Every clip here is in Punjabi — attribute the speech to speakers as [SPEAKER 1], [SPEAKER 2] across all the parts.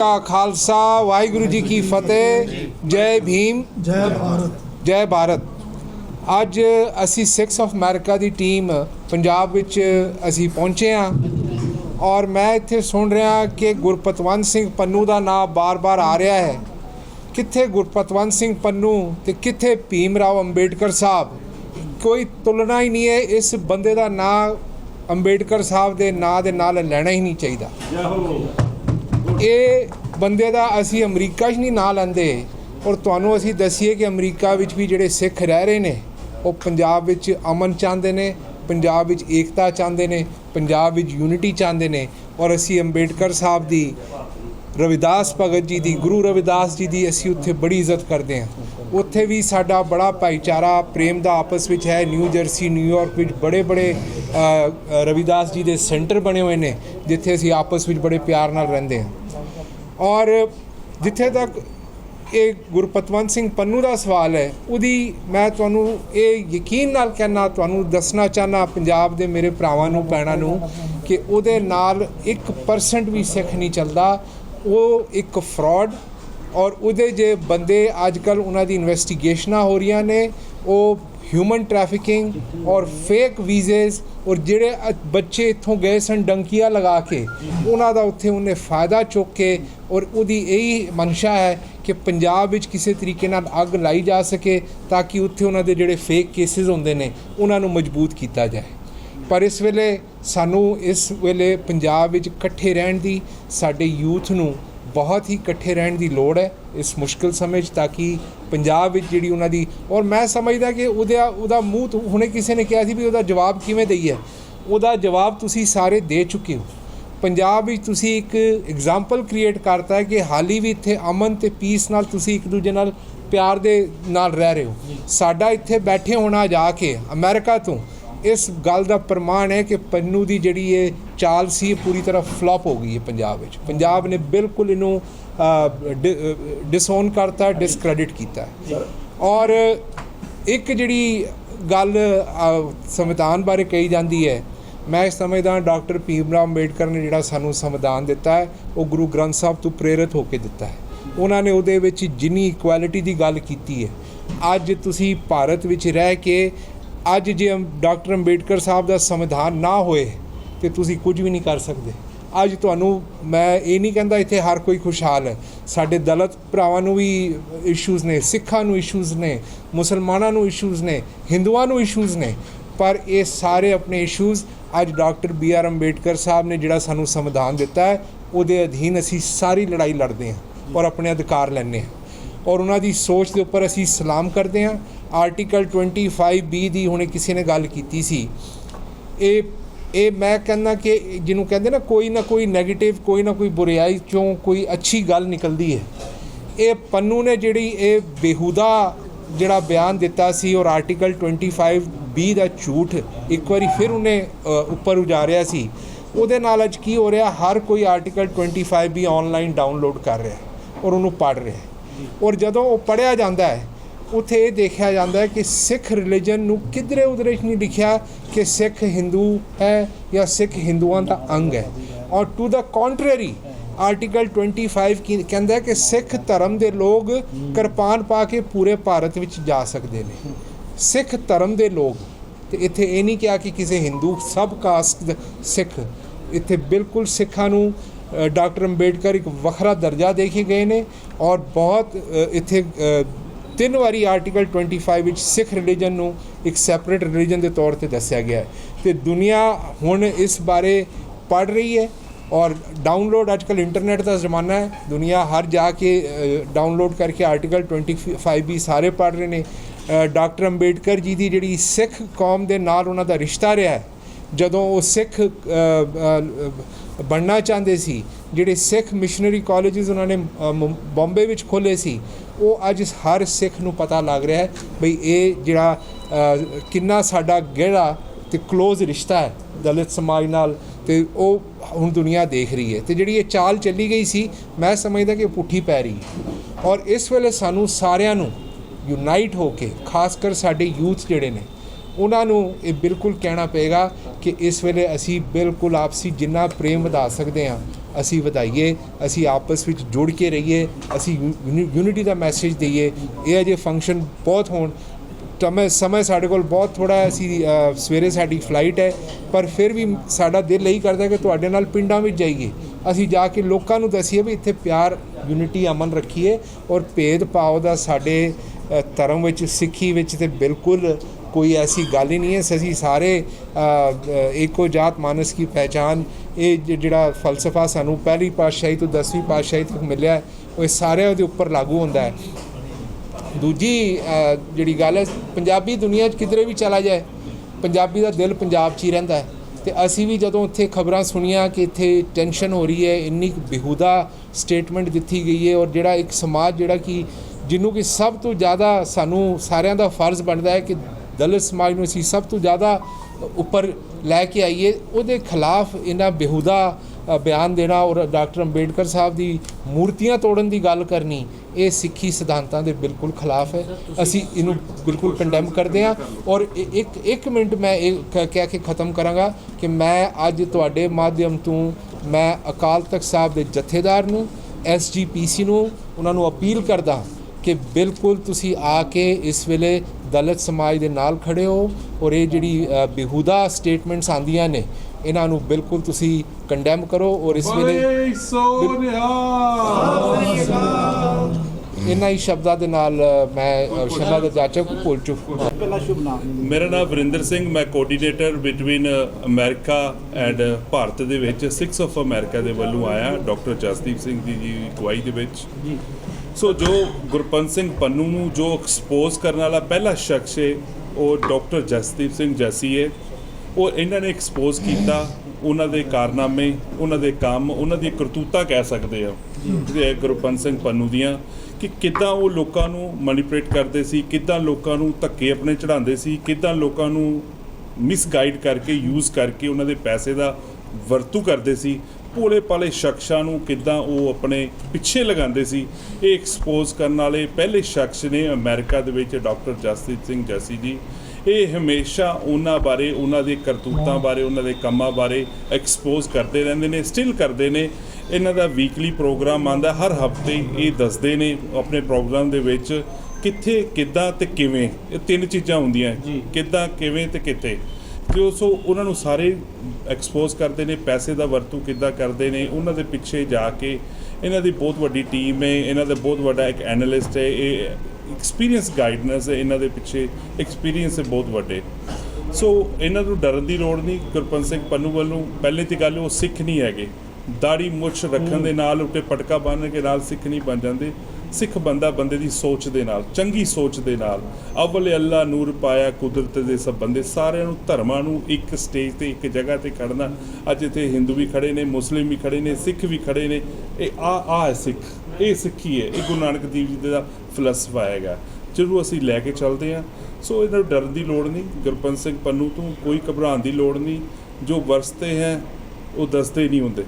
[SPEAKER 1] ਕਾ ਖਾਲਸਾ ਵਾਹਿਗੁਰੂ ਜੀ ਕੀ ਫਤਿਹ। ਜੈ ਭੀਮ।
[SPEAKER 2] ਜੈ ਭਾਰਤ।
[SPEAKER 1] ਜੈ ਭਾਰਤ। ਅੱਜ ਅਸੀਂ ਸਿਕਸ ਆਫ ਅਮਰੀਕਾ ਦੀ ਟੀਮ ਪੰਜਾਬ ਵਿੱਚ ਅਸੀਂ ਪਹੁੰਚੇ ਹਾਂ ਔਰ ਮੈਂ ਇੱਥੇ ਸੁਣ ਰਿਹਾ ਕਿ ਗੁਰਪਤਵੰਤ ਸਿੰਘ ਪੰਨੂ ਦਾ ਨਾਮ ਬਾਰ-ਬਾਰ ਆ ਰਿਹਾ ਹੈ। ਕਿੱਥੇ ਗੁਰਪਤਵੰਤ ਸਿੰਘ ਪੰਨੂ ਤੇ ਕਿੱਥੇ ਭੀਮ ਰਾਓ ਅੰਬੇਡਕਰ ਸਾਹਿਬ? ਕੋਈ ਤੁਲਨਾ ਹੀ ਨਹੀਂ ਹੈ ਇਸ ਬੰਦੇ ਦਾ ਨਾਮ ਅੰਬੇਡਕਰ ਸਾਹਿਬ ਦੇ ਨਾਂ ਦੇ ਨਾਲ ਲੈਣਾ ਹੀ ਨਹੀਂ ਚਾਹੀਦਾ। ਇਹ ਬੰਦੇ ਦਾ ਅਸੀਂ ਅਮਰੀਕਾ 'ਚ ਨਹੀਂ ਨਾਂ ਲੈਂਦੇ। ਔਰ ਤੁਹਾਨੂੰ ਅਸੀਂ ਦੱਸੀਏ ਕਿ ਅਮਰੀਕਾ ਵਿੱਚ ਵੀ ਜਿਹੜੇ ਸਿੱਖ ਰਹਿ ਰਹੇ ਨੇ, ਉਹ ਪੰਜਾਬ ਵਿੱਚ ਅਮਨ ਚਾਹੁੰਦੇ ਨੇ, ਪੰਜਾਬ ਵਿੱਚ ਏਕਤਾ ਚਾਹੁੰਦੇ ਨੇ, ਪੰਜਾਬ ਵਿੱਚ ਯੂਨਿਟੀ ਚਾਹੁੰਦੇ ਨੇ। ਔਰ ਅਸੀਂ ਅੰਬੇਡਕਰ ਸਾਹਿਬ ਦੀ, ਰਵਿਦਾਸ ਭਗਤ ਜੀ ਦੀ, ਗੁਰੂ ਰਵਿਦਾਸ ਜੀ ਦੀ ਅਸੀਂ ਉੱਥੇ ਬੜੀ ਇੱਜ਼ਤ ਕਰਦੇ ਹਾਂ। ਉੱਥੇ ਵੀ ਸਾਡਾ ਬੜਾ ਭਾਈਚਾਰਾ ਪ੍ਰੇਮ ਦਾ ਆਪਸ ਵਿੱਚ ਹੈ। ਨਿਊ ਜਰਸੀ ਨਿਊਯਾਰਕ ਵਿੱਚ ਬੜੇ ਬੜੇ ਰਵਿਦਾਸ ਜੀ ਦੇ ਸੈਂਟਰ ਬਣੇ ਹੋਏ ਨੇ, ਜਿੱਥੇ ਅਸੀਂ ਆਪਸ ਵਿੱਚ ਬੜੇ ਪਿਆਰ ਨਾਲ ਰਹਿੰਦੇ ਹਾਂ। ਔਰ ਜਿੱਥੇ ਤੱਕ ਇਹ ਗੁਰਪਤਵੰਤ ਸਿੰਘ ਪੰਨੂ ਦਾ ਸਵਾਲ ਹੈ, ਉਹਦੀ ਮੈਂ ਤੁਹਾਨੂੰ ਇਹ ਯਕੀਨ ਨਾਲ ਕਹਿਣਾ ਤੁਹਾਨੂੰ ਦੱਸਣਾ ਚਾਹਨਾ ਪੰਜਾਬ ਦੇ ਮੇਰੇ ਭਰਾਵਾਂ ਨੂੰ, ਭੈਣਾਂ ਨੂੰ ਕਿ ਉਹਦੇ ਨਾਲ 1% ਵੀ ਸਿੱਖ ਨਹੀਂ ਚੱਲਦਾ। ਉਹ ਇੱਕ ਫਰਾਡ ਔਰ ਉਹਦੇ ਜੇ ਬੰਦੇ ਅੱਜ ਕੱਲ ਉਹਨਾਂ ਦੀ ਇਨਵੈਸਟੀਗੇਸ਼ਨਾਂ ਹੋ ਰਹੀਆਂ ਨੇ, ਉਹ ਹਿਊਮਨ ਟ੍ਰੈਫਿਕਿੰਗ ਔਰ ਫੇਕ ਵੀਜ਼ੇਸ ਔਰ ਜਿਹੜੇ ਬੱਚੇ ਇੱਥੋਂ ਗਏ ਸਨ ਡੰਕੀਆਂ ਲਗਾ ਕੇ, ਉਹਨਾਂ ਦਾ ਉੱਥੇ ਉਹਨੇ ਫਾਇਦਾ ਚੁੱਕ ਕੇ ਔਰ ਉਹਦੀ ਇਹੀ ਮਨਸ਼ਾ ਹੈ ਕਿ ਪੰਜਾਬ ਵਿੱਚ ਕਿਸੇ ਤਰੀਕੇ ਨਾਲ ਅੱਗ ਲਾਈ ਜਾ ਸਕੇ ਤਾਂ ਕਿ ਉੱਥੇ ਉਹਨਾਂ ਦੇ ਜਿਹੜੇ ਫੇਕ ਕੇਸਿਸ ਹੁੰਦੇ ਨੇ, ਉਹਨਾਂ ਨੂੰ ਮਜ਼ਬੂਤ ਕੀਤਾ ਜਾਏ। ਪਰ ਇਸ ਵੇਲੇ ਸਾਨੂੰ ਇਸ ਵੇਲੇ ਪੰਜਾਬ ਵਿੱਚ ਇਕੱਠੇ ਰਹਿਣ ਦੀ, ਸਾਡੇ ਯੂਥ ਨੂੰ ਬਹੁਤ ਹੀ ਇਕੱਠੇ ਰਹਿਣ ਦੀ ਲੋੜ ਹੈ ਇਸ ਮੁਸ਼ਕਲ ਸਮੇਂ 'ਚ ਤਾਂ ਕਿ ਪੰਜਾਬ ਵਿੱਚ ਜਿਹੜੀ ਉਹਨਾਂ ਦੀ ਔਰ ਮੈਂ ਸਮਝਦਾ ਕਿ ਉਹਦਾ ਉਹਦਾ ਮੂੰਹ ਹੁਣੇ ਕਿਸੇ ਨੇ ਕਿਹਾ ਸੀ ਵੀ ਉਹਦਾ ਜਵਾਬ ਕਿਵੇਂ ਦਈਏ। ਉਹਦਾ ਜਵਾਬ ਤੁਸੀਂ ਸਾਰੇ ਦੇ ਚੁੱਕੇ ਹੋ। ਪੰਜਾਬ ਵਿੱਚ ਤੁਸੀਂ ਇੱਕ ਐਗਜ਼ਾਮਪਲ ਕ੍ਰੀਏਟ ਕਰਤਾ ਹੈ ਕਿ ਹਾਲੀ ਵੀ ਇੱਥੇ ਅਮਨ ਤੇ ਪੀਸ ਨਾਲ ਤੁਸੀਂ ਇੱਕ ਦੂਜੇ ਨਾਲ ਪਿਆਰ ਦੇ ਨਾਲ ਰਹਿ ਰਹੇ ਹੋ। ਸਾਡਾ ਇੱਥੇ ਬੈਠੇ ਹੋਣਾ ਜਾ ਕੇ ਅਮਰੀਕਾ ਤੋਂ ਇਸ ਗੱਲ ਦਾ ਪ੍ਰਮਾਣ ਹੈ ਕਿ ਪੰਨੂ ਦੀ ਜਿਹੜੀ ਇਹ ਚਾਲ ਸੀ ਪੂਰੀ ਤਰ੍ਹਾਂ ਫਲॉप ਹੋ ਗਈ ਹੈ ਪੰਜਾਬ ਵਿੱਚ। ਪੰਜਾਬ ਨੇ ਬਿਲਕੁਲ ਇਹਨੂੰ ਡਿਸਓਨ ਕਰਤਾ ਡਿਸਕ੍ਰੈਡਿਟ ਕੀਤਾ ਹੈ। ਔਰ ਇੱਕ ਜਿਹੜੀ ਗੱਲ ਸੰਵਿਧਾਨ ਬਾਰੇ ਕਹੀ ਜਾਂਦੀ ਹੈ ਮੈਂ ਸਮਝਦਾ ਡਾਕਟਰ ਭੀਮ ਰਾਓ ਅੰਬੇਡਕਰ ਨੇ ਜਿਹੜਾ ਸਾਨੂੰ ਸੰਵਿਧਾਨ ਦਿੱਤਾ ਹੈ ਉਹ ਗੁਰੂ ਗ੍ਰੰਥ ਸਾਹਿਬ ਤੋਂ ਪ੍ਰੇਰਿਤ ਹੋ ਕੇ ਦਿੱਤਾ ਹੈ। ਉਹਨਾਂ ਨੇ ਉਹਦੇ ਵਿੱਚ ਜਿੰਨੀ ਇਕੁਐਲਿਟੀ ਦੀ ਗੱਲ ਕੀਤੀ ਹੈ ਅੱਜ ਤੁਸੀਂ ਭਾਰਤ ਵਿੱਚ ਰਹਿ ਕੇ ਅੱਜ ਜੇ ਡਾਕਟਰ ਅੰਬੇਡਕਰ ਸਾਹਿਬ ਦਾ ਸੰਵਿਧਾਨ ਨਾ ਹੋਏ ਤੇ ਤੁਸੀਂ ਕੁਝ ਵੀ ਨਹੀਂ ਕਰ ਸਕਦੇ। ਅੱਜ ਤੁਹਾਨੂੰ ਮੈਂ ਇਹ ਨਹੀਂ ਕਹਿੰਦਾ ਇੱਥੇ ਹਰ ਕੋਈ ਖੁਸ਼ਹਾਲ ਹੈ। ਸਾਡੇ ਦਲਤ ਭਰਾਵਾਂ ਨੂੰ ਵੀ ਇਸ਼ੂਜ਼ ਨੇ, ਸਿੱਖਾਂ ਨੂੰ ਇਸ਼ੂਜ਼ ਨੇ, ਮੁਸਲਮਾਨਾਂ ਨੂੰ ਇਸ਼ੂਜ਼ ਨੇ, ਹਿੰਦੂਆਂ ਨੂੰ ਇਸ਼ੂਜ਼ ਨੇ। ਪਰ ਇਹ ਸਾਰੇ ਆਪਣੇ ਇਸ਼ੂਜ਼ ਅੱਜ doctor B R Ambedkar Sahib ਨੇ ਜਿਹੜਾ ਸਾਨੂੰ ਸੰਵਿਧਾਨ ਦਿੱਤਾ ਹੈ, ਉਹਦੇ ਅਧੀਨ ਅਸੀਂ ਸਾਰੀ ਲੜਾਈ ਲੜਦੇ ਹਾਂ ਔਰ ਆਪਣੇ ਅਧਿਕਾਰ ਲੈਂਦੇ ਹਾਂ। ਔਰ ਉਹਨਾਂ ਦੀ ਸੋਚ ਦੇ ਉੱਪਰ ਅਸੀਂ ਸਲਾਮ ਕਰਦੇ ਹਾਂ। ਆਰਟੀਕਲ 25 ਬੀ ਦੀ ਹੁਣੇ ਕਿਸੇ ਨੇ ਗੱਲ ਕੀਤੀ ਸੀ। ਇਹ ਇਹ ਮੈਂ ਕਹਿੰਦਾ ਕਿ ਜਿਹਨੂੰ ਕਹਿੰਦੇ ਨਾ, ਕੋਈ ਨਾ ਕੋਈ 네ਗੇਟਿਵ ਕੋਈ ਨਾ ਕੋਈ ਬੁਰਾਈ ਚੋਂ ਕੋਈ ਅੱਛੀ ਗੱਲ ਨਿਕਲਦੀ ਹੈ। ਇਹ ਪੰਨੂ ਨੇ ਜਿਹੜੀ ਇਹ ਬੇਹੂਦਾ ਜਿਹੜਾ ਬਿਆਨ ਦਿੱਤਾ ਸੀ ਔਰ ਆਰਟੀਕਲ 25 ਬੀ ਦਾ ਝੂਠ ਇੱਕ ਵਾਰੀ ਫਿਰ ਉਹਨੇ ਉੱਪਰ ਉਜਾਰਿਆ ਸੀ। ਉਹਦੇ ਨਾਲ ਅੱਜ ਕੀ ਹੋ ਰਿਹਾ? ਹਰ ਕੋਈ ਆਰਟੀਕਲ 25 ਬੀ ਆਨਲਾਈਨ ਡਾਊਨਲੋਡ ਕਰ ਰਿਹਾ ਔਰ ਉਹਨੂੰ ਪੜ੍ਹ ਰਿਹਾ ਔਰ ਜਦੋਂ ਉਹ ਪੜ੍ਹਿਆ ਜਾਂਦਾ ਹੈ, ਉੱਥੇ ਇਹ ਦੇਖਿਆ ਜਾਂਦਾ ਹੈ ਕਿ ਸਿੱਖ ਰਿਲੀਜਨ ਨੂੰ ਕਿਧਰੇ ਉਧਰੇ ਨਹੀਂ ਲਿਖਿਆ ਕਿ ਸਿੱਖ ਹਿੰਦੂ ਹੈ ਜਾਂ ਸਿੱਖ ਹਿੰਦੂਆਂ ਦਾ ਅੰਗ ਹੈ। ਔਰ ਟੂ ਦਾ ਕੰਟਰਰੀ ਆਰਟੀਕਲ 25 ਕੀ ਕਹਿੰਦਾ ਹੈ ਕਿ ਸਿੱਖ ਧਰਮ ਦੇ ਲੋਕ ਕਿਰਪਾਨ ਪਾ ਕੇ ਪੂਰੇ ਭਾਰਤ ਵਿੱਚ ਜਾ ਸਕਦੇ ਨੇ। ਸਿੱਖ ਧਰਮ ਦੇ ਲੋਕ, ਤੇ ਇੱਥੇ ਇਹ ਨਹੀਂ ਕਿਹਾ ਕਿ ਕਿਸੇ ਹਿੰਦੂ ਸਭ ਕਾਸਟ ਸਿੱਖ, ਇੱਥੇ ਬਿਲਕੁਲ ਸਿੱਖਾਂ ਨੂੰ ਡਾਕਟਰ ਅੰਬੇਡਕਰ ਇੱਕ ਵੱਖਰਾ ਦਰਜਾ ਦੇ ਕੇ ਗਏ ਨੇ ਔਰ ਬਹੁਤ ਇੱਥੇ ਤਿੰਨ ਵਾਰੀ ਆਰਟੀਕਲ 25 ਵਿੱਚ ਸਿੱਖ ਰਿਲੀਜਨ ਨੂੰ ਇੱਕ ਸੈਪਰੇਟ ਰਿਲੀਜਨ ਦੇ ਤੌਰ ਤੇ ਦੱਸਿਆ ਗਿਆ ਹੈ। ਤੇ ਦੁਨੀਆ ਹੁਣ ਇਸ ਬਾਰੇ ਪੜ ਰਹੀ ਹੈ ਔਰ ਡਾਊਨਲੋਡ ਅੱਜਕੱਲ ਇੰਟਰਨੈਟ ਦਾ ਜ਼ਮਾਨਾ ਹੈ। ਦੁਨੀਆ ਹਰ ਜਾ ਕੇ ਡਾਊਨਲੋਡ ਕਰਕੇ ਆਰਟੀਕਲ 25 ਵੀ ਸਾਰੇ ਪੜ ਰਹੇ ਨੇ। ਡਾਕਟਰ ਅੰਬੇਡਕਰ ਜੀ ਦੀ ਜਿਹੜੀ ਸਿੱਖ ਕੌਮ ਦੇ ਨਾਲ ਉਹਨਾਂ ਦਾ ਰਿਸ਼ਤਾ ਰਿਹਾ ਹੈ। ਜਦੋਂ ਉਹ ਸਿੱਖ ਬਣਨਾ ਚਾਹੁੰਦੇ ਸੀ ਜਿਹੜੇ ਸਿੱਖ ਮਿਸ਼ਨਰੀ ਕਾਲਜਸ ਉਹਨਾਂ ਨੇ ਅ, ਬੰਬੇ ਵਿੱਚ ਖੋਲੇ ਸੀ ਉਹ ਅੱਜ ਹਰ ਸਿੱਖ ਨੂੰ ਪਤਾ ਲੱਗ ਰਿਹਾ ਹੈ ਬਈ ਇਹ ਜਿਹੜਾ ਕਿੰਨਾ ਸਾਡਾ ਗਹਿਰਾ ਤੇ ਕਲੋਜ਼ ਰਿਸ਼ਤਾ ਹੈ ਦਲਿਤ ਸਮਾਜ ਨਾਲ ਤੇ ਉਹ ਹੁਣ ਦੁਨੀਆ ਦੇਖ ਰਹੀ ਹੈ ਤੇ ਜਿਹੜੀ ਇਹ ਚਾਲ ਚੱਲੀ ਗਈ ਸੀ ਮੈਂ ਸਮਝਦਾ ਕਿ ਇਹ ਪੁੱਠੀ ਪੈ ਰਹੀ ਹੈ। ਔਰ ਇਸ ਵੇਲੇ ਸਾਨੂੰ ਸਾਰਿਆਂ ਨੂੰ ਯੂਨਾਈਟ ਹੋ ਕੇ ਖਾਸ ਕਰ ਸਾਡੇ ਯੂਥ ਜਿਹੜੇ ਨੇ ਉਹਨਾਂ ਨੂੰ ਇਹ ਬਿਲਕੁਲ ਕਹਿਣਾ ਪਏਗਾ ਕਿ ਇਸ ਵੇਲੇ ਅਸੀਂ ਬਿਲਕੁਲ ਆਪਸੀ ਜਿੰਨਾ ਪ੍ਰੇਮ ਵਧਾ ਸਕਦੇ ਹਾਂ, ਅਸੀਂ ਵਧਾਈਏ, ਅਸੀਂ ਆਪਸ ਵਿੱਚ ਜੁੜ ਕੇ ਰਹੀਏ, ਅਸੀਂ ਯੂਨਿਟੀ ਦਾ ਮੈਸੇਜ ਦਈਏ, ਇਹ ਅਜੇ ਫੰਕਸ਼ਨ ਬਹੁਤ ਹੋਣ, ਸਮੇਂ ਸਮੇਂ ਸਾਡੇ ਕੋਲ ਬਹੁਤ ਥੋੜਾ ਅਸੀਂ ਸਵੇਰੇ ਸਾਡੀ ਫਲਾਈਟ ਹੈ, ਪਰ ਫਿਰ ਵੀ ਸਾਡਾ ਦਿਲ ਇਹੀ ਕਰਦਾ ਕਿ ਤੁਹਾਡੇ ਨਾਲ ਪਿੰਡਾਂ ਵਿੱਚ ਜਾਈਏ। ਅਸੀਂ ਜਾ ਕੇ ਲੋਕਾਂ ਨੂੰ ਦੱਸੀਏ ਵੀ ਇੱਥੇ ਪਿਆਰ ਯੂਨਿਟੀ ਅਮਨ ਰੱਖੀਏ ਔਰ ਭੇਦ ਭਾਵ ਦਾ ਸਾਡੇ ਧਰਮ ਵਿੱਚ, ਸਿੱਖੀ ਵਿੱਚ ਤੇ ਬਿਲਕੁਲ ਕੋਈ ਐਸੀ ਗੱਲ ਹੀ ਨਹੀਂ ਹੈ ਅਸੀਂ ਸਾਰੇ ਅ, ਜਾਤ ਮਾਨਸ ਕੀ ਪਹਿਚਾਨ ਇਹ ਜਿਹੜਾ ਫਲਸਫਾ ਸਾਨੂੰ ਪਹਿਲੀ ਪਾਤਸ਼ਾਹੀ ਤੋਂ 10ਵੀਂ ਪਾਤਸ਼ਾਹੀ ਤੱਕ ਮਿਲਿਆ ਉਹ ਸਾਰਿਆਂ ਦੇ ਉੱਪਰ ਲਾਗੂ ਹੁੰਦਾ ਹੈ ਦੂਜੀ ਜਿਹੜੀ ਗੱਲ ਹੈ ਪੰਜਾਬੀ ਦੁਨੀਆ 'ਚ ਕਿਧਰੇ ਵੀ ਚਲਾ ਜਾਏ ਪੰਜਾਬੀ ਦਾ ਦਿਲ ਪੰਜਾਬ 'ਚ ਹੀ ਰਹਿੰਦਾ ਹੈ ਤੇ ਅਸੀਂ ਵੀ ਜਦੋਂ ਉੱਥੇ ਖਬਰਾਂ ਸੁਣੀਆਂ ਕਿ ਇੱਥੇ ਟੈਨਸ਼ਨ ਹੋ ਰਹੀ ਹੈ ਇੰਨੀ ਕੁ ਬੇਹੂਦਾ ਸਟੇਟਮੈਂਟ ਦਿੱਤੀ ਗਈ ਹੈ ਔਰ ਜਿਹੜਾ ਇੱਕ ਸਮਾਜ ਜਿਹੜਾ ਕਿ ਜਿਹਨੂੰ ਕਿ ਸਭ ਤੋਂ ਜ਼ਿਆਦਾ ਸਾਨੂੰ ਸਾਰਿਆਂ ਦਾ ਫਰਜ਼ ਬਣਦਾ ਹੈ ਕਿ ਦਲਿਤ ਸਮਾਜ ਨੂੰ ਅਸੀਂ ਸਭ ਤੋਂ ਜ਼ਿਆਦਾ ਉੱਪਰ ਲੈ ਕੇ ਆਈਏ ਉਹਦੇ ਖਿਲਾਫ ਇਹਨਾਂ ਬੇਹੂਦਾ ਬਿਆਨ ਦੇਣਾ ਔਰ ਡਾਕਟਰ ਅੰਬੇਡਕਰ ਸਾਹਿਬ ਦੀ ਮੂਰਤੀਆਂ ਤੋੜਨ ਦੀ ਗੱਲ ਕਰਨੀ ਇਹ ਸਿੱਖੀ ਸਿਧਾਂਤਾਂ ਦੇ ਬਿਲਕੁਲ ਖਿਲਾਫ ਹੈ। ਅਸੀਂ ਇਹਨੂੰ ਬਿਲਕੁਲ ਕੰਡੈਮ ਕਰਦੇ ਹਾਂ ਔਰ ਇੱਕ ਇੱਕ ਮਿੰਟ ਮੈਂ ਇਹ ਕਹਿ ਕੇ ਖਤਮ ਕਰਾਂਗਾ ਕਿ ਮੈਂ ਅੱਜ ਤੁਹਾਡੇ ਮਾਧਿਅਮ ਤੋਂ ਮੈਂ ਅਕਾਲ ਤਖਤ ਸਾਹਿਬ ਦੇ ਜਥੇਦਾਰ ਨੂੰ ਐਸਜੀਪੀਸੀ ਨੂੰ ਉਹਨਾਂ ਨੂੰ ਅਪੀਲ ਕਰਦਾ ਕਿ ਬਿਲਕੁਲ ਤੁਸੀਂ ਆ ਕੇ ਇਸ ਵੇਲੇ ਦਲਿਤ ਸਮਾਜ ਦੇ ਨਾਲ ਖੜੇ ਹੋ ਔਰ ਇਹ ਜਿਹੜੀ ਬੇਹੂਦਾ ਸਟੇਟਮੈਂਟਸ ਆਂਦੀਆਂ ਨੇ ਇਹਨਾਂ ਨੂੰ ਬਿਲਕੁਲ ਤੁਸੀਂ ਕੰਡੈਮ ਕਰੋ ਔਰ ਇਸ ਵੇਲੇ ਇਹਨਾਂ ਹੀ ਸ਼ਬਦਾਂ ਦੇ ਨਾਲ ਮੈਂ ਅ, ਸ਼ਰਮਾ ਦਾ ਜਾਚਕ ਭੁੱਲ ਚੁੱਕ
[SPEAKER 3] ਪਹਿਲਾ ਸ਼ੁਭ ਨਾਮ
[SPEAKER 2] ਮੇਰਾ ਨਾਮ ਵਰਿੰਦਰ ਸਿੰਘ ਮੈਂ coordinator between America and Bharat ਦੇ ਵਿੱਚ 6 ਆਫ ਅਮਰੀਕਾ ਦੇ ਵੱਲੋਂ ਆਇਆ ਡਾਕਟਰ ਜਸਦੀਪ ਸਿੰਘ ਜੀ ਦੀ ਅਗਵਾਈ ਦੇ ਵਿੱਚ।
[SPEAKER 3] ਜੀ
[SPEAKER 2] ਸੋ ਜੋ ਗੁਰਪੰਤ ਸਿੰਘ ਪੰਨੂ ਨੂੰ ਜੋ ਐਕਸਪੋਜ਼ ਕਰਨ ਵਾਲਾ ਪਹਿਲਾ ਸ਼ਖਸ ਹੈ ਉਹ ਡਾਕਟਰ ਜਸਦੀਪ ਸਿੰਘ ਜੈਸੀ ਹੈ ਉਹ ਇਹਨਾਂ ਨੇ ਐਕਸਪੋਜ਼ ਕੀਤਾ, ਉਹਨਾਂ ਦੇ ਕਾਰਨਾਮੇ, ਉਹਨਾਂ ਦੇ ਕੰਮ, ਉਹਨਾਂ ਦੀ ਕਰਤੂਤਾ ਕਹਿ ਸਕਦੇ ਆ। ਤੇ ਗੁਰਪੰਤ ਸਿੰਘ ਪੰਨੂ ਦੀਆਂ ਕਿ ਕਿੱਦਾਂ ਉਹ ਲੋਕਾਂ ਨੂੰ ਮੈਨੀਪੂਲੇਟ ਕਰਦੇ ਸੀ, ਕਿੱਦਾਂ ਲੋਕਾਂ ਨੂੰ ਧੱਕੇ ਆਪਣੇ ਚੜਾਉਂਦੇ ਸੀ, ਕਿੱਦਾਂ ਲੋਕਾਂ ਨੂੰ ਮਿਸਗਾਈਡ ਕਰਕੇ ਯੂਜ਼ ਕਰਕੇ ਉਹਨਾਂ ਦੇ ਪੈਸੇ ਦਾ ਵਰਤੂ ਕਰਦੇ ਸੀ। ਭੋਲੇ ਭਾਲੇ ਸ਼ਖਸਾਂ ਨੂੰ ਕਿੱਦਾਂ ਉਹ ਆਪਣੇ ਪਿੱਛੇ ਲਗਾਉਂਦੇ ਸੀ ਇਹ ਐਕਸਪੋਜ਼ ਕਰਨ ਵਾਲੇ ਪਹਿਲੇ ਸ਼ਖਸ ਨੇ ਅਮਰੀਕਾ ਦੇ ਵਿੱਚ ਡਾਕਟਰ ਜਸਦੀਪ ਸਿੰਘ ਜੈਸੀ ਜੀ। ਇਹ ਹਮੇਸ਼ਾ ਉਹਨਾਂ ਬਾਰੇ ਉਹਨਾਂ ਦੇ ਕਰਤੂਤਾਂ ਬਾਰੇ ਉਹਨਾਂ ਦੇ ਕੰਮਾਂ ਬਾਰੇ ਐਕਸਪੋਜ਼ ਕਰਦੇ ਰਹਿੰਦੇ ਨੇ ਸਟਿਲ ਕਰਦੇ ਨੇ। ਇਹਨਾਂ ਦਾ ਵੀਕਲੀ ਪ੍ਰੋਗਰਾਮ ਆਂਦਾ ਹਰ ਹਫ਼ਤੇ ਇਹ ਦੱਸਦੇ ਨੇ ਆਪਣੇ ਪ੍ਰੋਗਰਾਮ ਦੇ ਵਿੱਚ ਕਿੱਥੇ ਕਿੱਦਾਂ ਤੇ ਕਿਵੇਂ। ਇਹ ਤਿੰਨ ਚੀਜ਼ਾਂ ਹੁੰਦੀਆਂ। ਕਿੱਦਾਂ ਕਿਵੇਂ ਤੇ ਕਿੱਥੇ। ਜੋ ਸੋ ਉਹਨਾਂ ਨੂੰ ਸਾਰੇ ਐਕਸਪੋਜ਼ ਕਰਦੇ ਨੇ ਪੈਸੇ ਦਾ ਵਰਤੂ ਕਿੱਦਾਂ ਕਰਦੇ ਨੇ ਉਹਨਾਂ ਦੇ ਪਿੱਛੇ ਜਾ ਕੇ ਇਹਨਾਂ ਦੀ ਬਹੁਤ ਵੱਡੀ ਟੀਮ ਹੈ ਇਹਨਾਂ ਦਾ ਬਹੁਤ ਵੱਡਾ ਇੱਕ ਐਨਾਲਿਸਟ ਹੈ ਇਹ ਐਕਸਪੀਰੀਅੰਸ ਗਾਈਡਨੈਸ ਹੈ ਇਹਨਾਂ ਦੇ ਪਿੱਛੇ ਐਕਸਪੀਰੀਅੰਸ ਹੈ ਬਹੁਤ ਵੱਡੇ। ਸੋ ਇਹਨਾਂ ਨੂੰ ਡਰਨ ਦੀ ਲੋੜ ਨਹੀਂ ਗੁਰਪੰਤ ਸਿੰਘ ਪੰਨੂ ਵੱਲੋਂ ਪਹਿਲੇ ਤੇ ਗੱਲ ਉਹ ਸਿੱਖ ਨਹੀਂ ਹੈਗੇ। ਦਾੜੀ ਮੁੱਛ ਰੱਖਣ ਦੇ ਨਾਲ ਉੱਤੇ ਪਟਕਾ ਬੰਨ੍ਹ ਕੇ ਨਾਲ ਸਿੱਖ ਨਹੀਂ ਬਣ ਜਾਂਦੇ। ਸਿੱਖ ਬੰਦਾ ਬੰਦੇ ਦੀ ਸੋਚ ਦੇ ਨਾਲ, ਚੰਗੀ ਸੋਚ ਦੇ ਨਾਲ, ਅਵਲ ਅੱਲਾ ਨੂਰ ਪਾਇਆ ਕੁਦਰਤ ਦੇ ਸਭ ਬੰਦੇ, ਸਾਰਿਆਂ ਨੂੰ ਧਰਮਾਂ ਨੂੰ ਇੱਕ ਸਟੇਜ ਤੇ, ਇੱਕ ਜਗ੍ਹਾ ਤੇ ਖੜਨਾ ਅੱਜ ਇੱਥੇ ਹਿੰਦੂ ਵੀ ਖੜੇ ਨੇ ਮੁਸਲਿਮ ਵੀ ਖੜੇ ਨੇ ਸਿੱਖ ਵੀ ਖੜੇ ਨੇ। ਇਹ ਆ ਆ ਹੈ ਸਿੱਖ ਇਹ ਸਿੱਖੀ ਹੈ ਇਹ ਗੁਰੂ ਨਾਨਕ ਦੇਵ ਜੀ ਦਾ ਫਲਸਫਾ ਹੈਗਾ ਜਦੋਂ ਅਸੀਂ ਲੈ ਕੇ ਚੱਲਦੇ ਹਾਂ। ਸੋ ਇਹਨਾਂ ਨੂੰ ਡਰਨ ਦੀ ਲੋੜ ਨਹੀਂ। ਗੁਰਪੰਤ ਸਿੰਘ ਪੰਨੂ ਤੋਂ ਕੋਈ ਘਬਰਾਉਣ ਦੀ ਲੋੜ ਨਹੀਂ। ਜੋ ਵਰਸਤੇ ਹੈ, ਉਹ ਦੱਸਦੇ ਨਹੀਂ ਹੁੰਦੇ।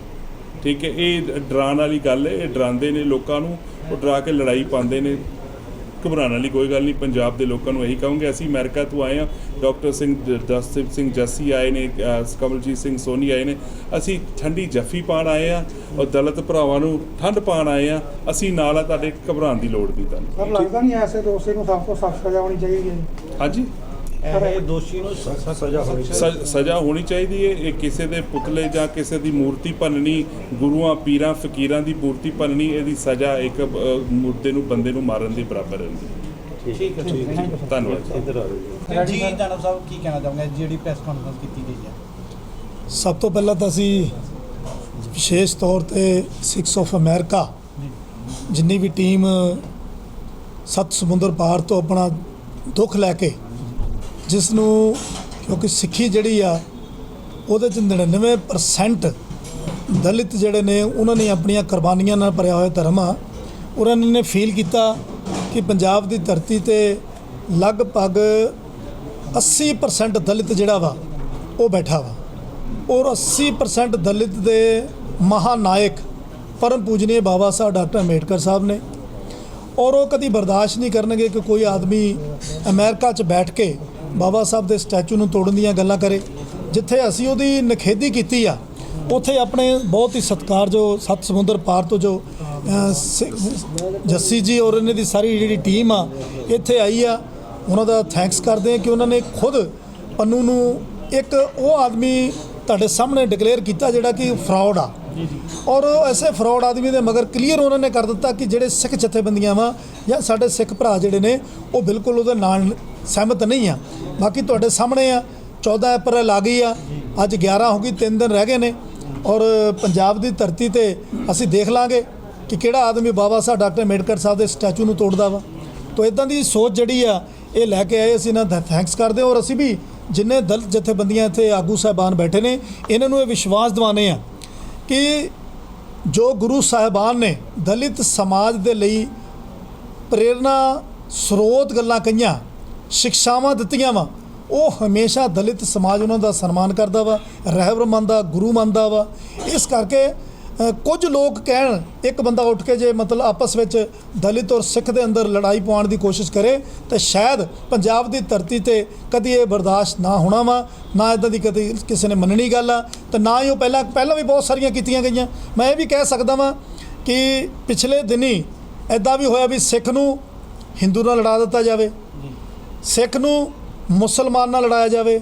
[SPEAKER 2] ਠੀਕ ਹੈ ਇਹ ਡਰਾਉਣ ਵਾਲੀ ਗੱਲ ਹੈ ਇਹ ਡਰਾਉਂਦੇ ਨੇ ਲੋਕਾਂ ਨੂੰ ਉਹ ਡਰਾ ਕੇ ਲੜਾਈ ਪਾਉਂਦੇ ਨੇ। ਘਬਰਾਉਣ ਵਾਲੀ ਕੋਈ ਗੱਲ ਨਹੀਂ ਪੰਜਾਬ ਦੇ ਲੋਕਾਂ ਨੂੰ ਇਹੀ ਕਹਾਂਗੇ ਅਸੀਂ ਅਮਰੀਕਾ ਤੋਂ ਆਏ ਹਾਂ ਡਾਕਟਰ ਸਿੰਘ ਜਸਦੀਪ ਸਿੰਘ ਜੱਸੀ ਆਏ ਨੇ ਕਮਲਜੀਤ ਸਿੰਘ ਸੋਨੀ ਆਏ ਨੇ ਅਸੀਂ ਠੰਡੀ ਜੱਫੀ ਪਾਣ ਆਏ ਆ ਔਰ ਦਲਿਤ ਭਰਾਵਾਂ ਨੂੰ ਠੰਡ ਪਾਣ ਆਏ ਆ ਅਸੀਂ ਨਾਲ ਆ ਤੁਹਾਡੇ ਘਬਰਾਉਣ ਦੀ ਲੋੜ ਨਹੀਂ ਤੁਹਾਨੂੰ।
[SPEAKER 4] ਸਰ ਲੱਗਦਾ ਨਹੀਂ ਐਸੇ ਦੋਸ਼ੀ ਨੂੰ ਸਭ ਤੋਂ ਸਖਤ ਸਜ਼ਾ ਹੋਣੀ ਚਾਹੀਦੀ ਹੈ।
[SPEAKER 2] ਹਾਂਜੀ।
[SPEAKER 3] ਇਹ ਦੋਸ਼ੀ ਨੂੰ ਸਖਤ ਸਜ਼ਾ ਹੋਣੀ
[SPEAKER 2] ਸ- ਸਜ਼ਾ ਹੋਣੀ ਚਾਹੀਦੀ ਹੈ। ਇਹ ਕਿਸੇ ਦੇ ਪੁਤਲੇ ਜਾਂ ਕਿਸੇ ਦੀ ਮੂਰਤੀ ਭੰਨਣੀ ਗੁਰੂਆਂ ਪੀਰਾਂ ਫਕੀਰਾਂ ਦੀ ਮੂਰਤੀ ਭੰਨਣੀ ਇਹਦੀ ਸਜ਼ਾ ਇੱਕ ਮੁਰਦੇ ਨੂੰ ਬੰਦੇ ਨੂੰ ਮਾਰਨ ਦੇ ਬਰਾਬਰ ਹੈ।
[SPEAKER 3] ਠੀਕ ਹੈ ਠੀਕ ਹੈ
[SPEAKER 2] ਧੰਨਵਾਦ
[SPEAKER 3] ਇੱਧਰ ਆ ਜਾਓ ਜੀ। ਜਨਾਬ ਸਾਹਿਬ। ਕੀ ਕਹਿਣਾ ਚਾਹੁੰਦੇ ਜਿਹੜੀ ਪ੍ਰੈਸ ਕਾਨਫਰੰਸ ਕੀਤੀ ਗਈ ਹੈ।
[SPEAKER 5] ਸਭ ਤੋਂ ਪਹਿਲਾਂ ਤਾਂ ਅਸੀਂ ਵਿਸ਼ੇਸ਼ ਤੌਰ ਤੇ 6 ਆਫ ਅਮਰੀਕਾ ਜਿੰਨੀ ਵੀ ਟੀਮ ਸੱਤ ਸਮੁੰਦਰ ਪਾਰ ਤੋਂ ਆਪਣਾ ਦੁੱਖ ਲੈ ਕੇ ਜਿਸ ਨੂੰ ਕਿਉਂਕਿ ਸਿੱਖੀ ਜਿਹੜੀ ਆ, ਉਹਦੇ ਚ 99% ਦਲਿਤ ਜਿਹੜੇ ਨੇ, ਉਹਨਾਂ ਨੇ ਆਪਣੀਆਂ ਕੁਰਬਾਨੀਆਂ ਨਾਲ ਭਰਿਆ ਹੋਇਆ ਧਰਮ ਆ। ਉਹਨਾਂ ਨੇ ਫੀਲ ਕੀਤਾ ਕਿ ਪੰਜਾਬ ਦੀ ਧਰਤੀ ਤੇ ਲਗਭਗ 80% ਦਲਿਤ ਜਿਹੜਾ ਵਾ, ਉਹ ਬੈਠਾ ਵਾ। ਔਰ 80% ਦਲਿਤ ਦੇ ਮਹਾਨਾਇਕ ਪਰਮ ਪੂਜਨੀय ਬਾਬਾ ਸਾਹਿਬ ਡਾਕਟਰ ਅੰਬੇਡਕਰ ਸਾਹਿਬ ਨੇ। ਔਰ ਉਹ ਕਦੀ ਬਰਦਾਸ਼ਤ ਨਹੀਂ ਕਰਨਗੇ ਕਿ ਕੋਈ ਆਦਮੀ ਅਮਰੀਕਾ 'ਚ ਬੈਠ ਕੇ ਬਾਬਾ ਸਾਹਿਬ ਦੇ ਸਟੈਚੂ ਨੂੰ ਤੋੜਨ ਦੀਆਂ ਗੱਲਾਂ ਕਰੇ। ਜਿੱਥੇ ਅਸੀਂ ਉਹਦੀ ਨਖੇਦੀ ਕੀਤੀ ਆ, ਉੱਥੇ ਆਪਣੇ ਬਹੁਤ ਹੀ ਸਤਿਕਾਰਯੋਗ ਸੱਤ ਸਮੁੰਦਰ ਪਾਰ ਤੋਂ ਜੋ ਜੱਸੀ ਜੀ ਔਰ ਇਹਨਾਂ ਦੀ ਸਾਰੀ ਜਿਹੜੀ ਟੀਮ ਆ, ਇੱਥੇ ਆਈ ਆ। ਉਹਨਾਂ ਦਾ ਥੈਂਕਸ ਕਰਦੇ ਆ ਕਿ ਉਹਨਾਂ ਨੇ ਖੁਦ ਪੰਨੂ ਨੂੰ ਇੱਕ ਉਹ ਆਦਮੀ ਤੁਹਾਡੇ ਸਾਹਮਣੇ ਡਿਕਲੇਅਰ ਕੀਤਾ ਜਿਹੜਾ ਕਿ ਫਰਾਡ ਆ। ਔਰ ਐਸੇ ਫਰਾਡ ਆਦਮੀ ਦੇ ਮਗਰ ਕਲੀਅਰ ਉਹਨਾਂ ਨੇ ਕਰ ਦਿੱਤਾ ਕਿ ਜਿਹੜੇ ਸਿੱਖ ਜਥੇਬੰਦੀਆਂ ਵਾ ਜਾਂ ਸਾਡੇ ਸਿੱਖ ਭਰਾ ਜਿਹੜੇ ਨੇ ਉਹ ਬਿਲਕੁਲ ਉਹਦੇ ਨਾਲ ਸਹਿਮਤ ਨਹੀਂ ਆ। ਬਾਕੀ ਤੁਹਾਡੇ ਸਾਹਮਣੇ ਆ 14 ਅਪ੍ਰੈਲ ਆ ਗਈ ਆ ਅੱਜ 11 ਹੋ ਗਈ 3 ਦਿਨ ਰਹਿ ਗਏ ਨੇ। ਔਰ ਪੰਜਾਬ ਦੀ ਧਰਤੀ ਤੇ ਅਸੀਂ ਦੇਖ ਲਾਂਗੇ ਕਿ ਕਿਹੜਾ ਆਦਮੀ ਬਾਬਾ ਸਾਹਿਬ ਡਾਕਟਰ ਅੰਬੇਡਕਰ ਸਾਹਿਬ ਦੇ ਸਟੈਚੂ ਨੂੰ ਤੋੜਦਾ ਵਾ। ਤੋ ਇਦਾਂ ਦੀ ਸੋਚ ਜਿਹੜੀ ਆ ਇਹ ਲੈ ਕੇ ਆਏ ਅਸੀਂ ਇਹਨਾਂ ਦਾ ਥੈਂਕਸ ਕਰਦੇ ਹਾਂ। ਔਰ ਅਸੀਂ ਵੀ ਜਿੰਨੇ ਦਲਿਤ ਜਥੇਬੰਦੀਆਂ ਇੱਥੇ ਆਗੂ ਸਾਹਿਬਾਨ ਬੈਠੇ ਨੇ, ਇਹਨਾਂ ਨੂੰ ਇਹ ਵਿਸ਼ਵਾਸ ਦਿਵਾਉਂਦੇ ਆ ਕਿ ਜੋ ਗੁਰੂ ਸਾਹਿਬਾਨ ਨੇ ਦਲਿਤ ਸਮਾਜ ਦੇ ਲਈ ਪ੍ਰੇਰਣਾ ਸਰੋਤ ਗੱਲਾਂ ਕਹੀਆਂ, ਸਿੱਖਿਆਵਾਂ ਦਿੱਤੀਆਂ ਵਾ, ਉਹ ਹਮੇਸ਼ਾ ਦਲਿਤ ਸਮਾਜ ਉਹਨਾਂ ਦਾ ਸਨਮਾਨ ਕਰਦਾ ਵਾ, ਰਹਿਬਰ ਮੰਨਦਾ, ਗੁਰੂ ਮੰਨਦਾ ਵਾ। ਇਸ ਕਰਕੇ ਕੁਝ ਲੋਕ ਕਹਿਣ, ਇੱਕ ਬੰਦਾ ਉੱਠ ਕੇ ਜੇ ਮਤਲਬ ਆਪਸ ਵਿੱਚ ਦਲਿਤ ਔਰ ਸਿੱਖ ਦੇ ਅੰਦਰ ਲੜਾਈ ਪਾਉਣ ਦੀ ਕੋਸ਼ਿਸ਼ ਕਰੇ, ਤਾਂ ਸ਼ਾਇਦ ਪੰਜਾਬ ਦੀ ਧਰਤੀ ਤੇ ਕਦੀ ਇਹ ਬਰਦਾਸ਼ਤ ਨਾ ਹੋਣਾ ਵਾ, ਨਾ ਇਦਾਂ ਦੀ ਕਦੀ ਕਿਸੇ ਨੇ ਮੰਨਣੀ ਗੱਲ ਆ, ਤੇ ਨਾ ਹੀ ਉਹ ਪਹਿਲਾਂ ਪਹਿਲਾਂ ਵੀ ਬਹੁਤ ਸਾਰੀਆਂ ਕੀਤੀਆਂ ਗਈਆਂ। ਮੈਂ ਇਹ ਵੀ ਕਹਿ ਸਕਦਾ ਵਾਂ ਕਿ ਪਿਛਲੇ ਦਿਨੀ ਐਦਾਂ ਵੀ ਹੋਇਆ ਵੀ ਸਿੱਖ ਨੂੰ ਹਿੰਦੂ ਨਾਲ ਲੜਾ ਦਿੱਤਾ ਜਾਵੇ, ਸਿੱਖ ਨੂੰ ਮੁਸਲਮਾਨ ਨਾਲ ਲੜਾਇਆ ਜਾਵੇ,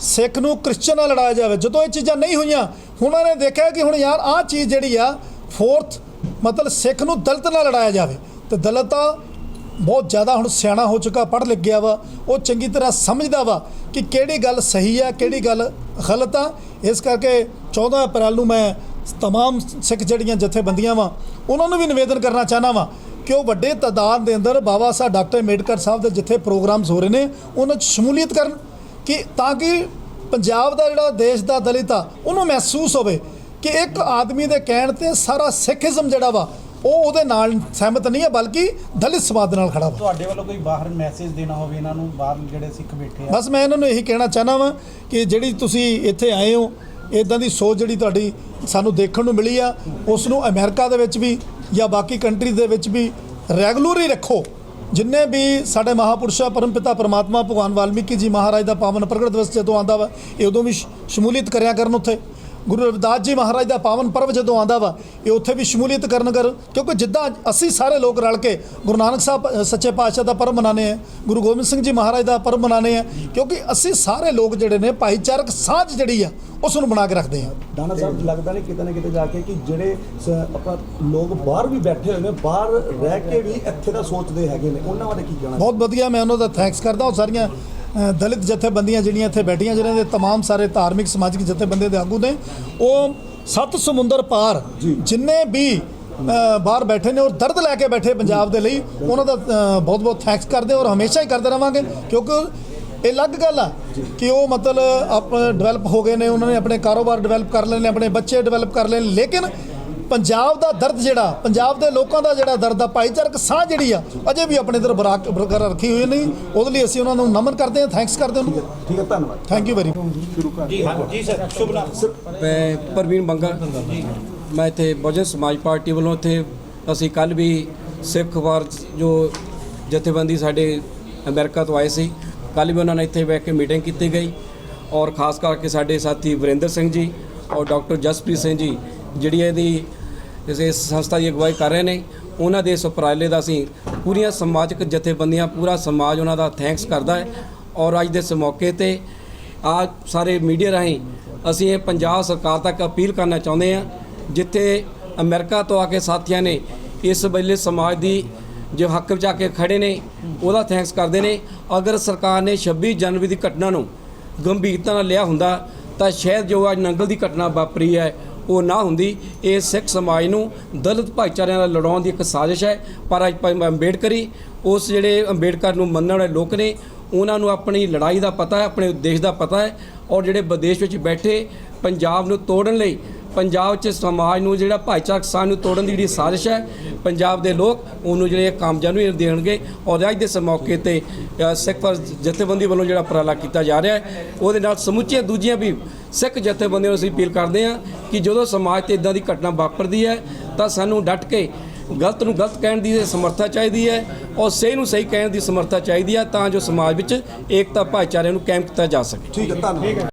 [SPEAKER 5] ਸਿੱਖ ਨੂੰ ਕ੍ਰਿਸਚਨ ਨਾਲ ਲੜਾਇਆ ਜਾਵੇ। ਜਦੋਂ ਇਹ ਚੀਜ਼ਾਂ ਨਹੀਂ ਹੋਈਆਂ ਹੁਣ ਉਹਨਾਂ ਨੇ ਦੇਖਿਆ ਕਿ ਹੁਣ ਯਾਰ ਆਹ ਚੀਜ਼ ਜਿਹੜੀ ਆ ਫੋਰਥ ਮਤਲਬ ਸਿੱਖ ਨੂੰ ਦਲਿਤ ਨਾਲ ਲੜਾਇਆ ਜਾਵੇ। ਤੇ ਦਲਿਤ ਤਾਂ ਬਹੁਤ ਜ਼ਿਆਦਾ ਹੁਣ ਸਿਆਣਾ ਹੋ ਚੁੱਕਾ, ਪੜ੍ਹ ਲਿਖ ਗਿਆ ਵਾ, ਉਹ ਚੰਗੀ ਤਰ੍ਹਾਂ ਸਮਝਦਾ ਵਾ ਕਿ ਕਿਹੜੀ ਗੱਲ ਸਹੀ ਆ, ਕਿਹੜੀ ਗੱਲ ਗਲਤ ਆ। ਇਸ ਕਰਕੇ 14 ਅਪ੍ਰੈਲ ਨੂੰ ਮੈਂ ਤਮਾਮ ਸਿੱਖ ਜਿਹੜੀਆਂ ਜਥੇਬੰਦੀਆਂ ਵਾ, ਉਹਨਾਂ ਨੂੰ ਵੀ ਨਿਵੇਦਨ ਕਰਨਾ ਚਾਹਨਾ ਵਾ ਕਿ ਉਹ ਵੱਡੇ ਤਾਦਾਦ ਦੇ ਅੰਦਰ ਬਾਬਾ ਸਾਹਿਬ ਡਾਕਟਰ ਅੰਬੇਡਕਰ ਸਾਹਿਬ ਦੇ ਜਿੱਥੇ ਪ੍ਰੋਗਰਾਮਸ ਹੋ ਰਹੇ ਨੇ, ਉਹਨਾਂ 'ਚ ਸ਼ਮੂਲੀਅਤ ਕਰਨ ਕਿ ਤਾਂ ਕਿ ਪੰਜਾਬ ਦਾ ਜਿਹੜਾ ਦੇਸ਼ ਦਾ ਦਲਿਤ ਆ ਉਹਨੂੰ ਮਹਿਸੂਸ ਹੋਵੇ ਕਿ ਇੱਕ ਆਦਮੀ ਦੇ ਕਹਿਣ ਤੇ ਸਾਰਾ ਸਿੱਖੀਜ਼ਮ ਜਿਹੜਾ ਵਾ ਉਹ ਉਹਦੇ ਨਾਲ ਸਹਿਮਤ ਨਹੀਂ ਹੈ ਬਲਕਿ ਦਲਿਤ ਸਮਾਜ ਨਾਲ ਖੜਾ ਵਾ।
[SPEAKER 3] ਤੁਹਾਡੇ ਵੱਲੋਂ ਕੋਈ ਬਾਹਰ ਮੈਸੇਜ ਦੇਣਾ ਹੋਵੇ ਇਹਨਾਂ ਨੂੰ ਬਾਹਰ ਜਿਹੜੇ ਸਿੱਖ ਬੈਠੇ ਆ?
[SPEAKER 5] ਬਸ ਮੈਂ ਇਹਨਾਂ ਨੂੰ ਇਹੀ ਕਹਿਣਾ ਚਾਹਨਾ ਵਾਂ ਕਿ ਜਿਹੜੀ ਤੁਸੀਂ ਇੱਥੇ ਆਏ ਹੋ ਇਦਾਂ ਦੀ ਸੋਚ ਜਿਹੜੀ ਤੁਹਾਡੀ ਸਾਨੂੰ ਦੇਖਣ ਨੂੰ ਮਿਲੀ ਆ ਉਸ ਨੂੰ ਅਮਰੀਕਾ ਦੇ ਵਿੱਚ ਵੀ ਜਾਂ ਬਾਕੀ ਕੰਟਰੀ ਦੇ ਵਿੱਚ ਵੀ ਰੈਗੂਲਰ ਹੀ ਰੱਖੋ। ਜਿੰਨੇ ਵੀ ਸਾਡੇ ਮਹਾਪੁਰਸ਼ਾ, ਪਰਮਪਿਤਾ, ਪਰਮਾਤਮਾ, ਭਗਵਾਨ ਵਾਲਮੀਕੀ ਜੀ ਮਹਾਰਾਜ ਦਾ ਪਾਵਨ ਪ੍ਰਗਟ ਦਿਵਸ ਜਦੋਂ ਆਉਂਦਾ ਵਾ, ਇਹ ਉਦੋਂ ਵੀ ਸ਼ਮੂਲੀਅਤ ਕਰਿਆ ਕਰਨ ਉੱਥੇ। ਗੁਰੂ ਰਵਿਦਾਸ ਜੀ ਮਹਾਰਾਜ ਦਾ ਪਾਵਨ ਪਰਵ ਜਦੋਂ ਆਉਂਦਾ ਵਾ ਇਹ ਉੱਥੇ ਵੀ ਸ਼ਮੂਲੀਅਤ ਕਰਨ ਕਰ ਕਿਉਂਕਿ ਜਿੱਦਾਂ ਅਸੀਂ ਸਾਰੇ ਲੋਕ ਰਲ ਕੇ ਗੁਰੂ ਨਾਨਕ ਸਾਹਿਬ ਸੱਚੇ ਪਾਤਸ਼ਾਹ ਦਾ ਪਰਬ ਮਨਾਉਂਦੇ ਆ ਗੁਰੂ ਗੋਬਿੰਦ ਸਿੰਘ ਜੀ ਮਹਾਰਾਜ ਦਾ ਪਰਬ ਮਨਾਉਂਦੇ ਆ ਕਿਉਂਕਿ ਅਸੀਂ ਸਾਰੇ ਲੋਕ ਜਿਹੜੇ ਨੇ ਭਾਈਚਾਰਕ ਸਾਂਝ ਜਿਹੜੀ ਆ ਉਸ ਨੂੰ ਬਣਾ ਕੇ ਰੱਖਦੇ ਆ
[SPEAKER 6] ਦਾਣਾ ਸਾਹਿਬ ਲੱਗਦਾ ਨਹੀਂ ਕਿਤੇ ਨਾ ਕਿਤੇ ਜਾ ਕੇ ਕਿ ਜਿਹੜੇ ਆਪਣਾ ਲੋਕ ਬਾਹਰ ਵੀ ਬੈਠੇ ਹੋਏ ਨੇ ਬਾਹਰ ਰਹਿ ਕੇ ਵੀ ਇੱਥੇ ਦਾ ਸੋਚਦੇ ਹੈਗੇ ਨੇ ਉਹਨਾਂ ਬਾਰੇ ਕੀ ਕਹਿਣਾ?
[SPEAKER 5] ਬਹੁਤ ਵਧੀਆ ਮੈਂ ਉਹਨਾਂ ਦਾ ਥੈਂਕਸ ਕਰਦਾ ਉਹ ਸਾਰੀਆਂ ਦਲਿਤ ਜਥੇਬੰਦੀਆਂ ਜਿਹੜੀਆਂ ਇੱਥੇ ਬੈਠੀਆਂ ਜਿਨ੍ਹਾਂ ਦੇ तमाम ਸਾਰੇ ਧਾਰਮਿਕ ਸਮਾਜਿਕ ਜਥੇਬੰਦੀਆਂ ਦੇ ਆਗੂ ਨੇ ਉਹ ਸੱਤ ਸਮੁੰਦਰ ਪਾਰ ਜਿੰਨੇ ਵੀ ਅ, ਬਾਹਰ ਬੈਠੇ ਨੇ ਔਰ ਦਰਦ ਲੈ ਕੇ ਬੈਠੇ ਪੰਜਾਬ ਦੇ ਲਈ ਉਹਨਾਂ ਦਾ ਬਹੁਤ ਬਹੁਤ ਥੈਂਕਸ ਕਰਦੇ ਔਰ ਹਮੇਸ਼ਾ ਹੀ ਕਰਦੇ ਰਵਾਂਗੇ ਕਿਉਂਕਿ ਇਹ ਅਲੱਗ ਗੱਲ ਆ ਕਿ ਉਹ ਮਤਲਬ ਆਪ ਡਿਵੈਲਪ ਹੋ ਗਏ ਨੇ ਉਹਨਾਂ ਨੇ ਆਪਣੇ ਕਾਰੋਬਾਰ ਡਿਵੈਲਪ ਕਰ ਲਏ ਨੇ ਆਪਣੇ ਬੱਚੇ ਡਿਵੈਲਪ ਕਰ ਲਏ ਨੇ ਲੇਕਿਨ ਪੰਜਾਬ ਦਾ ਦਰਦ ਜਿਹੜਾ ਪੰਜਾਬ ਦੇ ਲੋਕਾਂ ਦਾ ਜਿਹੜਾ ਦਰਦ ਆ ਭਾਈਚਾਰਕ ਸਾਹ ਜਿਹੜੀ ਆ ਅਜੇ ਵੀ ਆਪਣੇ ਇਧਰ ਬਰਕਰਾਰ ਰੱਖੀ ਹੋਈ ਨਹੀਂ। ਉਹਦੇ ਲਈ ਅਸੀਂ ਉਹਨਾਂ ਨੂੰ ਨਮਨ ਕਰਦੇ ਹਾਂ ਥੈਂਕਸ ਕਰਦੇ ਹਾਂ ਉਹਨੂੰ।
[SPEAKER 6] ਠੀਕ ਹੈ ਧੰਨਵਾਦ।
[SPEAKER 5] ਥੈਂਕ ਯੂ ਵੈਰੀ
[SPEAKER 3] ਜੀ ਹਾਂ ਜੀ ਸਰ ਸ਼ੁਭ ਨਾਮ।
[SPEAKER 7] ਮੈਂ ਪ੍ਰਵੀਨ ਬੰਗਾ। ਮੈਂ ਇੱਥੇ ਬਹੁਜਨ ਸਮਾਜ ਪਾਰਟੀ ਵੱਲੋਂ ਇੱਥੇ ਅਸੀਂ ਕੱਲ ਵੀ ਸਿੱਖ ਵਾਰ ਜੋ ਜਥੇਬੰਦੀ ਸਾਡੇ ਅਮਰੀਕਾ ਤੋਂ ਆਏ ਸੀ ਕੱਲ ਵੀ ਉਹਨਾਂ ਨੇ ਇੱਥੇ ਬੈਠ ਕੇ ਮੀਟਿੰਗ ਕੀਤੀ ਗਈ। ਔਰ ਖਾਸ ਕਰਕੇ ਸਾਡੇ ਸਾਥੀ ਵਰਿੰਦਰ ਸਿੰਘ ਜੀ ਔਰ ਡਾਕਟਰ ਜਸਪ੍ਰੀਤ ਸਿੰਘ ਜੀ ਜਿਹੜੀ ਇਹਦੀ ਇਸ ਇਸ ਸੰਸਥਾ ਦੀ ਅਗਵਾਈ ਕਰ ਰਹੇ ਨੇ, ਉਹਨਾਂ ਦੇ ਇਸ ਉਪਰਾਲੇ ਦਾ ਅਸੀਂ ਪੂਰੀਆਂ ਸਮਾਜਿਕ ਜਥੇਬੰਦੀਆਂ, ਪੂਰਾ ਸਮਾਜ ਉਹਨਾਂ ਦਾ ਥੈਂਕਸ ਕਰਦਾ ਹੈ ਔਰ ਅੱਜ ਦੇ ਇਸ ਮੌਕੇ ਤੇ ਆ ਸਾਰੇ ਮੀਡੀਆ ਰਾਹੀਂ ਅਸੀਂ ਇਹ ਪੰਜਾਬ ਸਰਕਾਰ ਤੱਕ ਅਪੀਲ ਕਰਨਾ ਚਾਹੁੰਦੇ ਹਾਂ, ਜਿੱਥੇ ਅਮਰੀਕਾ ਤੋਂ ਆ ਕੇ ਸਾਥੀਆਂ ਨੇ ਇਸ ਵੇਲੇ ਸਮਾਜ ਦੀ ਜੋ ਹੱਕ ਵਿੱਚ ਆ ਕੇ ਖੜੇ ਨੇ, ਉਹਦਾ ਥੈਂਕਸ ਕਰਦੇ ਨੇ। ਅਗਰ ਸਰਕਾਰ ਨੇ 26 ਜਨਵਰੀ ਦੀ ਘਟਨਾ ਨੂੰ ਗੰਭੀਰਤਾ ਨਾਲ ਲਿਆ ਹੁੰਦਾ, ਤਾਂ ਸ਼ਾਇਦ ਜੋ ਅੱਜ ਨੰਗਲ ਦੀ ਘਟਨਾ ਵਾਪਰੀ ਹੈ ਉਹ ਨਾ ਹੁੰਦੀ। ਇਹ ਸਿੱਖ ਸਮਾਜ ਨੂੰ ਦਲਿਤ ਭਾਈਚਾਰਿਆਂ ਨਾਲ ਲੜਾਉਣ ਦੀ ਇੱਕ ਸਾਜ਼ਿਸ਼ ਹੈ। ਪਰ ਅੱਜ ਭਾਈ ਅੰਬੇਡਕਰੀ ਉਸ ਜਿਹੜੇ ਅੰਬੇਡਕਰ ਨੂੰ ਮੰਨਣ ਵਾਲੇ ਲੋਕ ਨੇ, ਉਹਨਾਂ ਨੂੰ ਆਪਣੀ ਲੜਾਈ ਦਾ ਪਤਾ ਹੈ, ਆਪਣੇ ਦੇਸ਼ ਦਾ ਪਤਾ ਹੈ ਔਰ ਜਿਹੜੇ ਵਿਦੇਸ਼ ਵਿੱਚ ਬੈਠੇ ਪੰਜਾਬ ਨੂੰ ਤੋੜਨ ਲਈ ਪੰਜਾਬ 'ਚ ਸਮਾਜ ਨੂੰ ਜਿਹੜਾ ਭਾਈਚਾਰਕ ਸਾਂਝ ਨੂੰ ਤੋੜਨ ਦੀ ਜਿਹੜੀ ਸਾਜ਼ਿਸ਼ ਹੈ, ਪੰਜਾਬ ਦੇ ਲੋਕ ਉਹਨੂੰ ਜਿਹੜੇ ਕਾਮਯਾਬ ਨਹੀਂ ਦੇਣਗੇ। ਔਰ ਅੱਜ ਦੇ ਇਸ ਮੌਕੇ ਤੇ ਸਿੱਖ ਜਥੇਬੰਦੀ ਵੱਲੋਂ ਜਿਹੜਾ ਉਪਰਾਲਾ ਕੀਤਾ ਜਾ ਰਿਹਾ ਹੈ, ਉਹਦੇ ਨਾਲ ਸਮੁੱਚੀਆਂ ਦੂਜੀਆਂ ਵੀ ਸਿੱਖ ਜਥੇਬੰਦੀਆਂ ਨੂੰ ਅਸੀਂ ਅਪੀਲ ਕਰਦੇ ਹਾਂ ਕਿ ਜਦੋਂ ਸਮਾਜ ਤੇ ਇਦਾਂ ਦੀ ਘਟਨਾ ਵਾਪਰਦੀ ਹੈ, ਤਾਂ ਸਾਨੂੰ ਡਟ ਕੇ ਗਲਤ ਨੂੰ ਗਲਤ ਕਹਿਣ ਦੀ ਸਮਰੱਥਾ ਚਾਹੀਦੀ ਹੈ ਔਰ ਸਹੀ ਨੂੰ ਸਹੀ ਕਹਿਣ ਦੀ ਸਮਰੱਥਾ ਚਾਹੀਦੀ ਹੈ ਤਾਂ ਜੋ ਸਮਾਜ ਵਿੱਚ ਏਕਤਾ ਭਾਈਚਾਰੇ ਨੂੰ ਕਾਇਮ ਕੀਤਾ ਜਾ ਸਕੇ।
[SPEAKER 6] ਠੀਕ ਹੈ, ਧੰਨਵਾਦ।